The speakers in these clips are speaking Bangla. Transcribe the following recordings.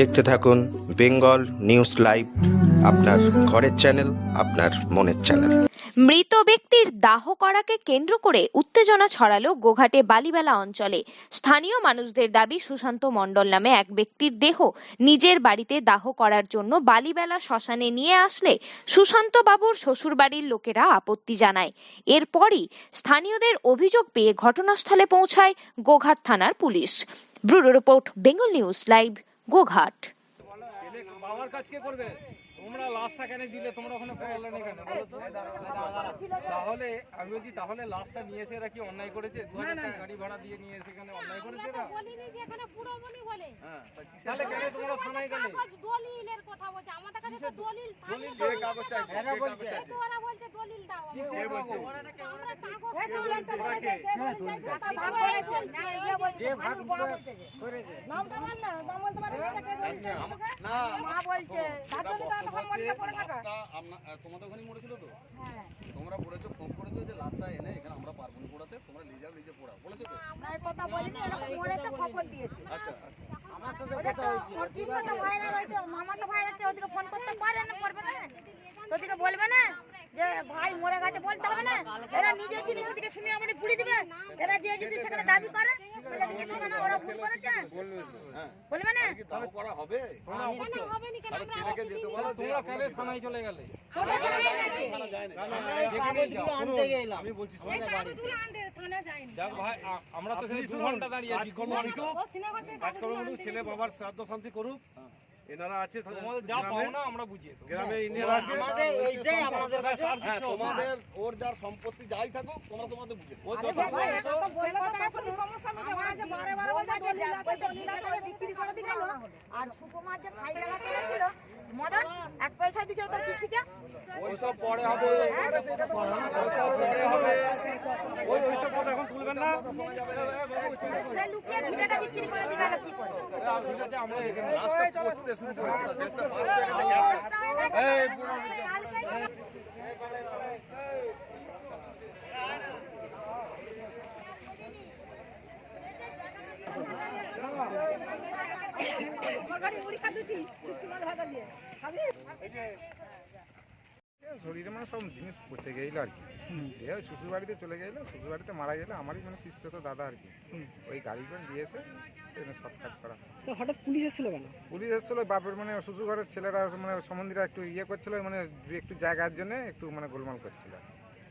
দেখতে থাকুন বেঙ্গল নিউজ লাইভ, আপনার ঘরের চ্যানেল, আপনার মনের চ্যানেল। মৃত ব্যক্তির দাহ করাকে কেন্দ্র করে উত্তেজনা ছড়ালো গোঘাটে বালিবেলা অঞ্চলে। স্থানীয় মানুষদের দাবি, সুশান্ত মণ্ডল নামে এক ব্যক্তির দেহ নিজের বাড়িতে দাহ করার জন্য বালিবেলা শ্মশানে নিয়ে আসলে সুশান্ত বাবুর শ্বশুরবাড়ির লোকেরা আপত্তি জানায়। এরপরই স্থানীয়দের অভিযোগ পেয়ে ঘটনাস্থলে পৌঁছায় গোঘাট থানার police. Bureau report, Bengal news live. Goghat তোমরা লাশটা কেন দিলে তোমরা ওখানে না কেন বলো তো তাহলে আমি বলছি তাহলে লাশটা নিয়ে এসে এরা কি অন্যায় করেছে দু হাজার টাকা গাড়ি ভাড়া দিয়ে নিয়ে এসে এখানে অন্যায় করেছে না হ্যাঁ তাহলে কেন তোমরা থানায় গেলে কাগজ দলিলের কথা বলছে আমাদের কাছে তো দলিল দলিল ওরা বলছে দলিল দাও আমরা মান না বলছে মনটা পড়ে থাকা। লাশটা তোমাদের ওখানে মরেছিল তো? তোমরা পড়েছো ফোন করেছ যে লাশটা এনে এখানে আমরা পারব না পোড়াতে তোমরা নিয়ে যাও নিজে পোড়াও বলেছ তো? আমরা কথা বলিনি এরকম মরেছে খবর দিয়েছে। আচ্ছা ওদের তো ওর পিছনে তো ভাইরা রয়েছে মামা তো ভাইরা আছে ওদিকে ফোন করতে পারে না পারবে না। তো বলবে না যে ভাই মরে গেছে বলতে হবে না। এরা নিজের জিনিস ওদিকে শুনে আমাদের পুড়ি দিবে। এরা যে যদি সেখানে দাবি করে আমরা তো ঘণ্টা দাঁড়িয়ে ছেলে বাবার শ্রাদ্ধ শান্তি করুক। এনারা আছে তোমাদের যা পাও না আমরা বুঝিয়ে দেবো। গ্রামে ইন্ডিয়ান আছে। এইটাই আমাদের হ্যাঁ, তোমাদের ওর যার সম্পত্তি যাই থাকুক তোমরা তোমাদের বুঝে ও যত সমস্যা মধ্যে ওরা যে বারে বারে বলে যে বিক্রি করে দিয়ে গেল আর সুকুমার যে খাই গেলা করেছিল মদন এক পয়সা দিয়েছিল তোর পিসিকে? ওইসব পরে হবে। ওইসব পরে হবে। ওই ওইসব কথা এখন তুলবেন না। সে লুকিয়ে ভিটাটা বিক্রি করে দিয়ে গেল কি করে? ঠিক আছে আমরা দেখে নেব। পৌঁছতে শুরু করেছি না, পাঁচ টাকা থেকে আসতে শরীরে মানে সব জিনিস পচে গেল আর কি। দিয়ে ওই শ্বশুর বাড়িতে চলে গেল শ্বশুর বাড়িতে মারা গেলে আমারই মানে তো দাদা আর কি। ওই গাড়ি করে দিয়ে এসে সব কাজ করা। তো হঠাৎ পুলিশ এসেছিল কেন? পুলিশ এসেছিল বাপের মানে শ্বশুর ঘরের ছেলেরা মানে সম্বন্ধীরা একটু ইয়ে করছিল মানে একটু জায়গার জন্য একটু মানে গোলমাল করছিল।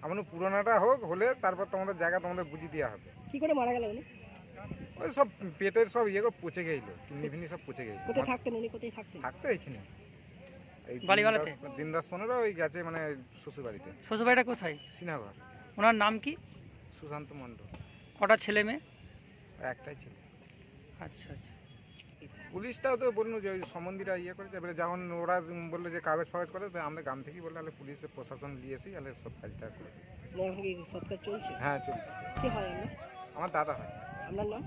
এমন পুরোনোটা হোক হলে তারপর তোমাদের জায়গা তোমাদের বুঝিয়ে দেওয়া হবে। কি করে মারা গেল উনি? ওই সব পেটের সব ইয়ে পচে গেল কিডনি ফিনি সব পচে গেল কোথায় থাকতেন উনি? কোথায় থাকতেন? থাকতো এইখানে এই বালিবালাতে? দিন দশ- পনেরো ওই গেছে মানে শ্বশুর বাড়িতে শ্বশুরবাড়িটা কোথায়? সিনাঘর ওনার নাম কি? সুশান্ত মণ্ডল। কটা ছেলে মেয়ে? একটাই ছিল। আচ্ছা আচ্ছা। পুলিশটাও তো বলল যে ওই সম্বন্ধীরা ইয়ে করেছে এবারে যখন ওরা বলল যে কাগজ ফাগজ করে তো আমরা গ্রাম থেকেই বলল তাহলে পুলিশের প্রশাসন তাহলে সব কাজটা করে চলছে? হ্যাঁ চলছে। কি হয় আমার দাদা হয়। আপনার নাম?